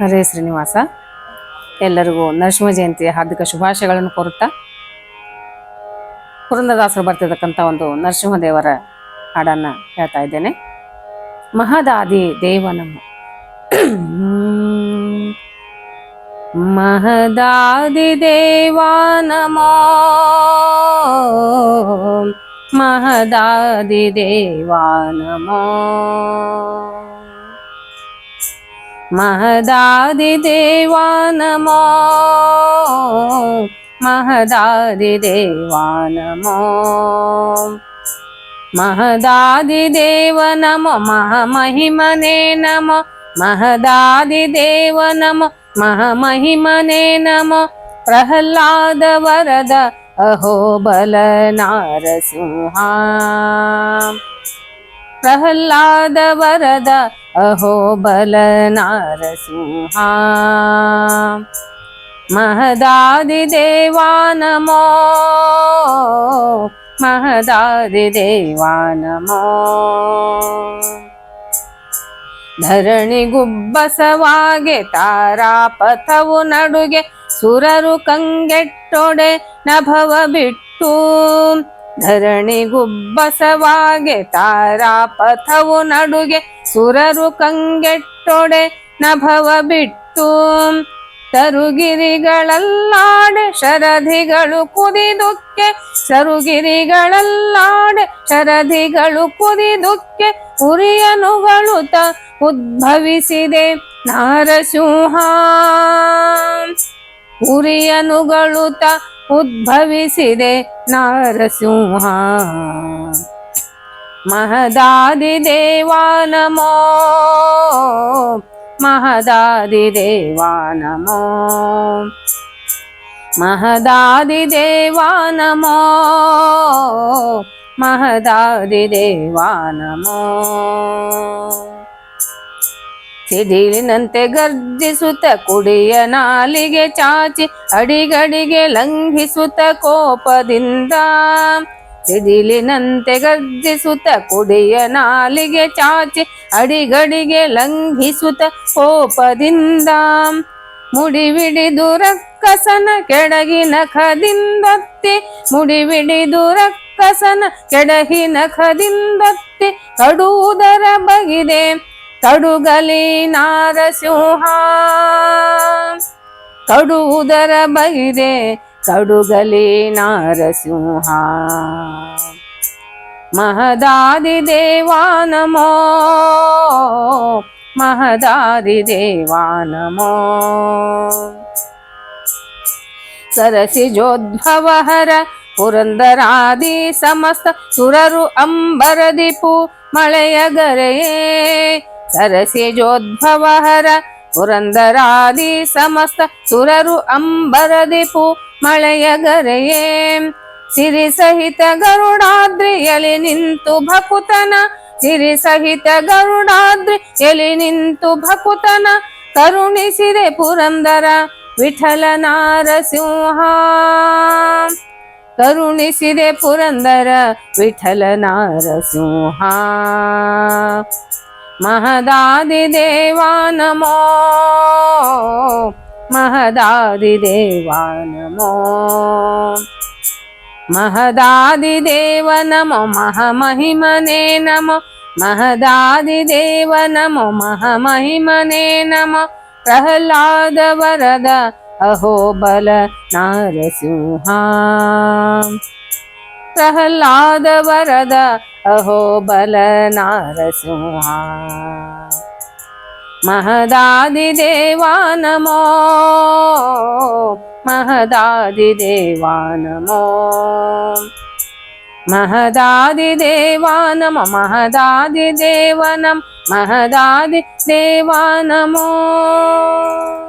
ಹರೇ ಶ್ರೀನಿವಾಸ. ಎಲ್ಲರಿಗೂ ನರಸಿಂಹ ಜಯಂತಿಯ ಹಾರ್ದಿಕ ಶುಭಾಶಯಗಳನ್ನು ಕೋರುತ್ತಾ ಪುರಂದದಾಸರು ಬರ್ತಿರ್ತಕ್ಕಂಥ ಒಂದು ನರಸಿಂಹದೇವರ ಹಾಡನ್ನು ಹೇಳ್ತಾ ಇದ್ದೇನೆ. ಮಹದಾದಿ ದೇವನಮ್ಮ ಮಹದಾದಿ ದೇವ ನಮೋ ಮಹದಾದಿ ದೇವ ನಮೋ महदादिदेवा नमो। महदादिदेवा नमो। महदादिदेव नमो महमहिमने नमो। महदादिदेव नमो महमहिमने नमो। प्रह्लाद वरद अहो बलनारसिंहा। ನಮೋ ಪ್ರಹ್ಲಾದ ವರದ ಅಹೋಬಲ ನಾರಸಿಂಹ ಪ್ರಹ್ಲಾದ ವರದ ಅಹೋಬಲ ನಾರಸಿಂಹ ಮಹದಾದಿ ದೇವ ನಮೋ ಮಹದಾದಿ ದೇವ ನಮೋ ಧರಣಿ ಗುಬ್ಬಸವಾಗೆ ತಾರಾಪಥವು ನಡುಗೆ ಸುರರು ಕಂಗೆಟ್ಟೊಡೆ ನಭವ ಬಿಟ್ಟು ಧರಣಿ ತಾರಾ ಪಥವು ನಡುಗೆ ಸುರರು ಕಂಗೆಟ್ಟೊಡೆ ನಭವ ಬಿಟ್ಟು. ತರುಗಿರಿಗಳಲ್ಲಾಡೆ ಶರಧಿಗಳು ಕುದಿದುಕ್ಕೆ ಸರುಗಿರಿಗಳಲ್ಲಾಡೆ ಶರಧಿಗಳು ಕುದಿದುಕ್ಕೆ ಉರಿಯನುಗಳುತ ಉದ್ಭವಿಸಿದೆ ನಾರಸಿಂಹ. ಉರಿಯನುಗಳುತ उद्भविसिदे नारसिंहा। महदादिदेवा नमो। महदादिदेवा नमो। महदादिदेवा नमो। महदादिदेवा नमो। ಸಿಡಿಲಿನಂತೆ ಗರ್ಜಿಸುತ್ತ ಕುಡಿಯ ನಾಲಿಗೆ ಚಾಚಿ ಅಡಿಗಡಿಗೆ ಲಂಘಿಸುತ್ತ ಕೋಪದಿಂದ. ಸಿಡಿಲಿನಂತೆ ಗರ್ಜಿಸುತ್ತ ಕುಡಿಯ ನಾಲಿಗೆ ಚಾಚಿ ಅಡಿಗಡಿಗೆ ಲಂಘಿಸುತ್ತ ಕೋಪದಿಂದ. ಮುಡಿವಿಡಿದು ರಕ್ಕಸನ ಕೆಡಗಿನ ಖದಿಂದತ್ತಿ, ಮುಡಿವಿಡಿದು ರಕ್ಕಸನ ಕೆಡಗಿನ ಖದಿಂದತ್ತಿ, ಕಡುವುದರ ಬಗಿದೆ ಕಡುಗಲಿ ನಾರಸಿಂಹ ಕಡುವುದರ ಬಗಿದೆ ಕಡುಗಲಿ ನಾರಸಿಂಹ ಮಹದಾದಿ ದೇವ ನಮೋ ಮಹದಾದಿ ದೇವ ನಮೋ ಸರಸಿಜೋದ್ಭವಹರ ಪುರಂದರಾದಿ ಸಮಸ್ತ ಸುರರು ಅಂಬರದಿಪು ಮಳೆಯ ಗರೆಯೇ ಸರಸಿಜೋದ್ಭವಹರ ಪುರಂದರಾದಿ ಸಮಸ್ತ ಸುರರು ಅಂಬರದಿಪು ಮಳೆಯ ಗರೆಯೇ. ಸಿರಿ ಸಹಿತ ಗರುಡಾದ್ರಿಯಲಿ ನಿಂತು ಭಕುತನ, ಸಿರಿ ಸಹಿತ ಗರುಡಾದ್ರಿ ಎಲಿ ನಿಂತು ಭಕುತನ, ಕರುಣಿಸಿದೆ ಪುರಂದರ ವಿಠಲ ನಾರಸಿಂಹ. ಕರುಣಿಸಿದೆ ಪುರಂದರ ವಿಠಲ ನಾರಸಿಂಹ. महदादिदेवा नमो। महदादिदेवा नमो। महदादिदेव नमो महमहिमने नमो। महदादिदेव नमो महमहिमने नमो। प्रह्लाद वरद अहो बलनारसिंहा प्रह्लाद वरद अहो बल नारसिंहा। महदादिदेवा नमो। महदादिदेवा नमो। महदादिदेवा नम महदादिदेवनं महदादिदेवा नमो।